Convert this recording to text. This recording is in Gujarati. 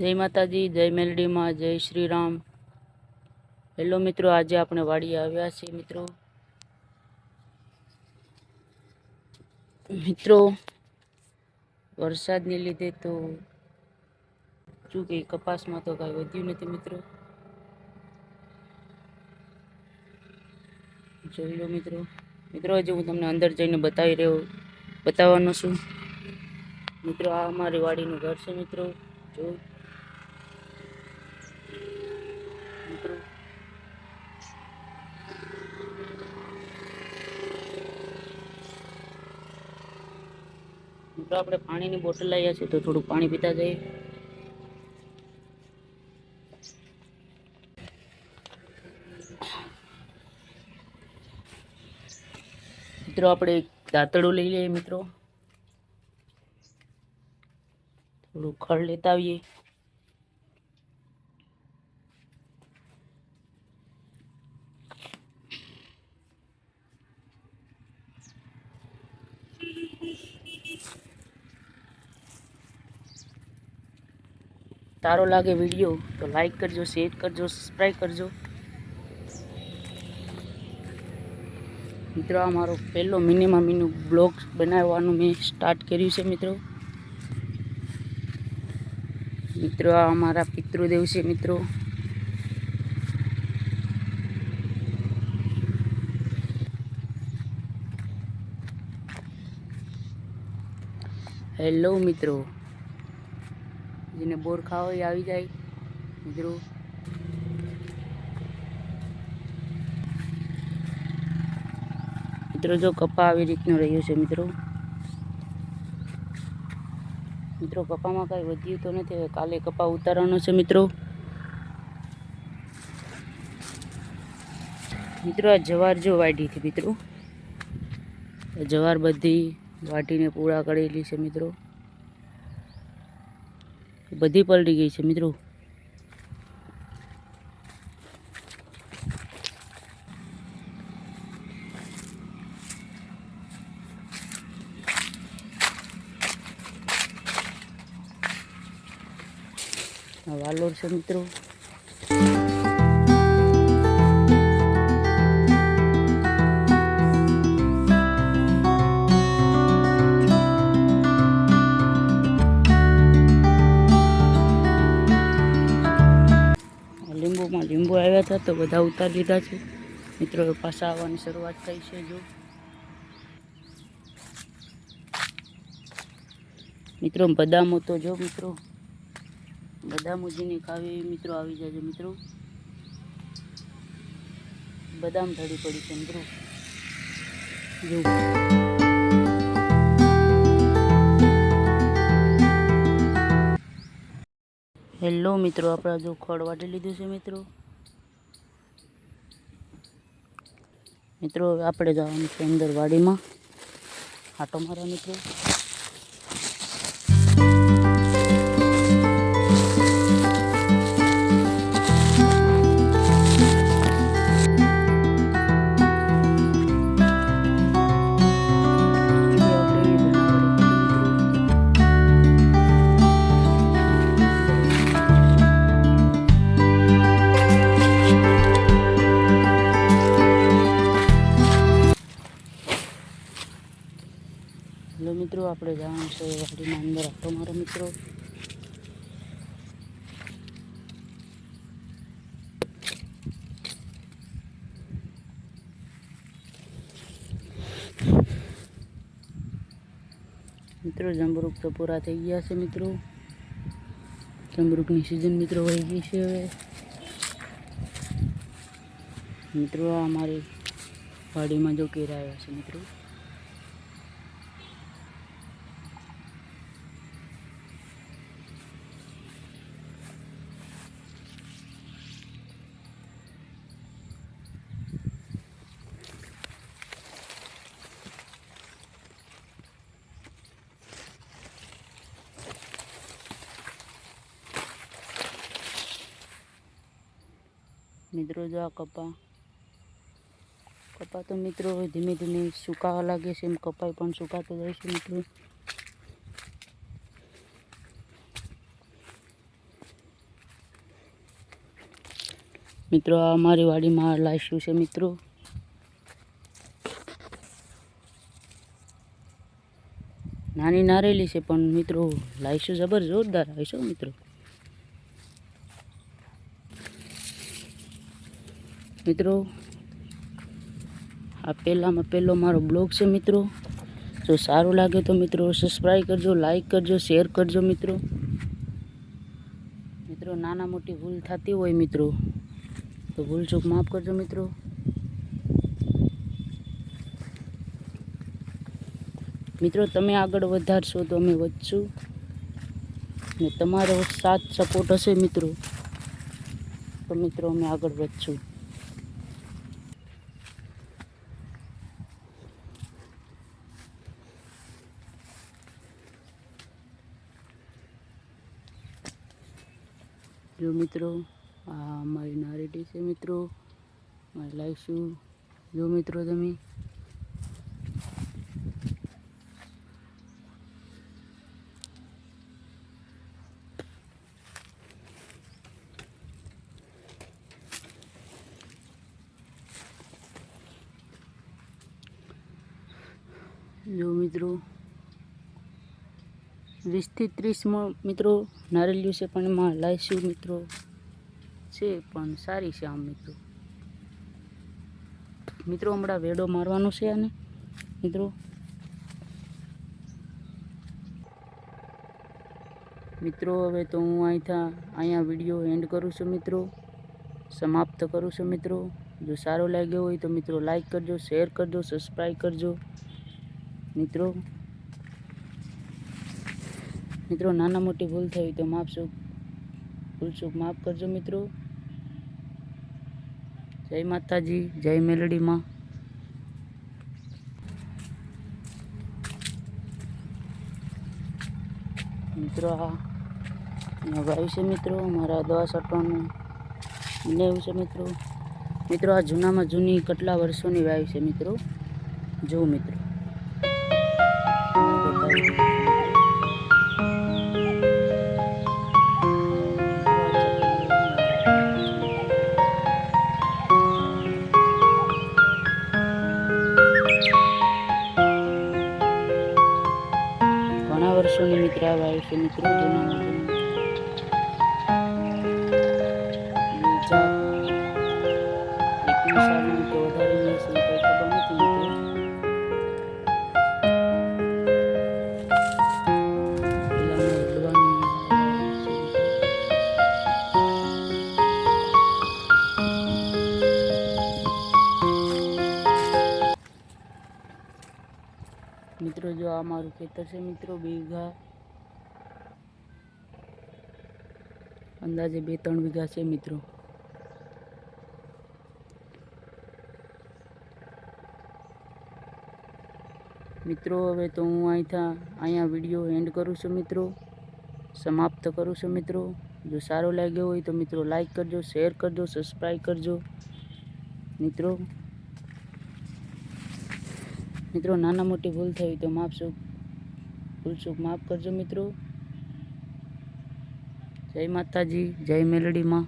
જય માતાજી, જય મેલડીમાં, જય શ્રી રામ હેલો મિત્રો, આજે આપણે વાડીએ આવ્યા છીએ મિત્રો. મિત્રો, વરસાદને લીધે તો શું કે, કપાસમાં તો કાંઈ વધ્યું નથી મિત્રો. જોઈ લો મિત્રો. મિત્રો હજી હું તમને અંદર જઈને બતાવી રહ્યો, બતાવવાનો છું. મિત્રો, આ અમારી વાડીનું ઘર છે મિત્રો. જો મિત્રો. આપણે પાણીની બોટલ લઈએ છીએ તો થોડું પાણી પીતા જઈએ. મિત્રો, આપણે દાંતડું લઈ લઈએ, મિત્રો. થોડું ખડ લેતા આવીએ. સારો લાગે વીડિયો તો લાઈક કરજો શેર કરજો સબસ્ક્રાઈબ કરજો. મિત્રો, આ મારો પહેલો મિનિમમ મિનું બ્લોગ બનાવવાનું મેં સ્ટાર્ટ કર્યું છે, મિત્રો. મિત્રો, આ અમારા પિતૃદેવ છે, મિત્રો. હેલો મિત્રો. જેને બોર ખાવો આવી જાય. મિત્રો. મિત્રો, જો કપા આવી રીતનો રહ્યો છે, મિત્રો. મિત્રો, કપામાં કાંઈ વધ્યું તો નથી. હવે કાલે કપા ઉતારવાનો છે, મિત્રો. મિત્રો, આ જવાર જો વાઢી હતી, મિત્રો. જવાર બધી વાટીને પૂળા કરેલી છે મિત્રો. બધી પલટી ગઈ છે મિત્રો. વાલોર છે મિત્રો. હતા તો બધા ઉતારી લીધા છે. મિત્રો પાછા આવવાની શરૂઆત થઈ છે જો. મિત્રો, બદામો તો જો મિત્રો. બદામો જેને ખાવી મિત્રો આવી જાય મિત્રો. બદામ ધડી પડી છે મિત્રો. જો. હેલો મિત્રો, આપણે જો ખડ વાટી લીધું છે મિત્રો. મિત્રો આપણે જવાનું છે અંદર વાડીમાં આટો મારા મિત્રો. આપણે જવાનું છે વાડીના અંદર. હતો મારો મિત્રો મિત્રો જમરૂક તો પૂરા થઈ ગયા છે મિત્રો. જમરૂકની સિઝન મિત્રો વહી ગઈ છે હવે. મિત્રો અમારી વાડીમાં જો કેરા આવ્યા છે મિત્રો. મિત્રો, જો આ કપા કપા તો મિત્રો ધીમે ધીમે સુકાવા લાગે છે, એમ કપાઈ પણ સુકાતો જાય છે મિત્રો. મિત્રો, આ અમારી વાડીમાં લાસ્યું છે મિત્રો. નાની નારેલી છે, પણ મિત્રો લાઈશું જબર જોરદાર. આવીશું મિત્રો. મિત્રો. આ પહેલામાં પહેલો મારો બ્લોગ છે મિત્રો. જો સારું લાગે તો મિત્રો સબસ્ક્રાઈબ કરજો લાઈક કરજો શેર કરજો મિત્રો. મિત્રો, નાના મોટી ભૂલ થતી હોય મિત્રો, તો ભૂલ ચૂક માફ કરજો મિત્રો. મિત્રો, તમે આગળ વધારશો તો અમે વધશું. ને તમારો સાથ સપોર્ટ હશે મિત્રો. તો મિત્રો, અમે આગળ વધશું. જો મિત્રો? આ મારી નારેટી છે મિત્રો. મારી લાઈશું જો મિત્રો તમે. જો મિત્રો. વીસથી ત્રીસમાં મિત્રો નારેલિયું છે પણ એમાં લાઈશું મિત્રો. છે પણ સારી છે આમ મિત્રો. મિત્રો હમણાં વેડો મારવાનો છે આને. મિત્રો. મિત્રો, હવે તો હું અહીંથી અહીંયા વીડિયો એન્ડ કરું છું મિત્રો. સમાપ્ત કરું છું મિત્રો. જો સારો લાગ્યો હોય તો મિત્રો લાઈક કરજો, શેર કરજો, સબસ્ક્રાઈબ કરજો. મિત્રો. મિત્રો, નાના મોટી ભૂલ થઈ તો માફશું ભૂલ ચૂક માફ કરજો મિત્રો. જય માતાજી, જય મેલડીમાં. મિત્રો આ ગાયું છે મિત્રો મારા દવા સટવાનું મને એવું છે મિત્રો. મિત્રો, આ જૂનામાં જૂની કેટલા વર્ષોની વાયુ છે મિત્રો? જુઓ મિત્રો. ઘણા વર્ષોની મિત્ર આવ્યા છે મિત્રો જૂની ખેતર છે મિત્રો બે વીઘા અંદાજે બે ત્રણ વીઘા છે મિત્રો. મિત્રો, હવે તો હું અહીંથી, અહીંયા વીડિયો એન્ડ કરું છું મિત્રો. સમાપ્ત કરું છું મિત્રો. જો સારો લાગ્યો હોય તો મિત્રો લાઈક કરજો શેર કરજો સબસ્ક્રાઈબ કરજો. મિત્રો મિત્રો, નાના મોટી ભૂલ થઈ તો માફશું ભૂલ ચૂક માફ કરજો મિત્રો. જય માતાજી જય મેલડીમાં.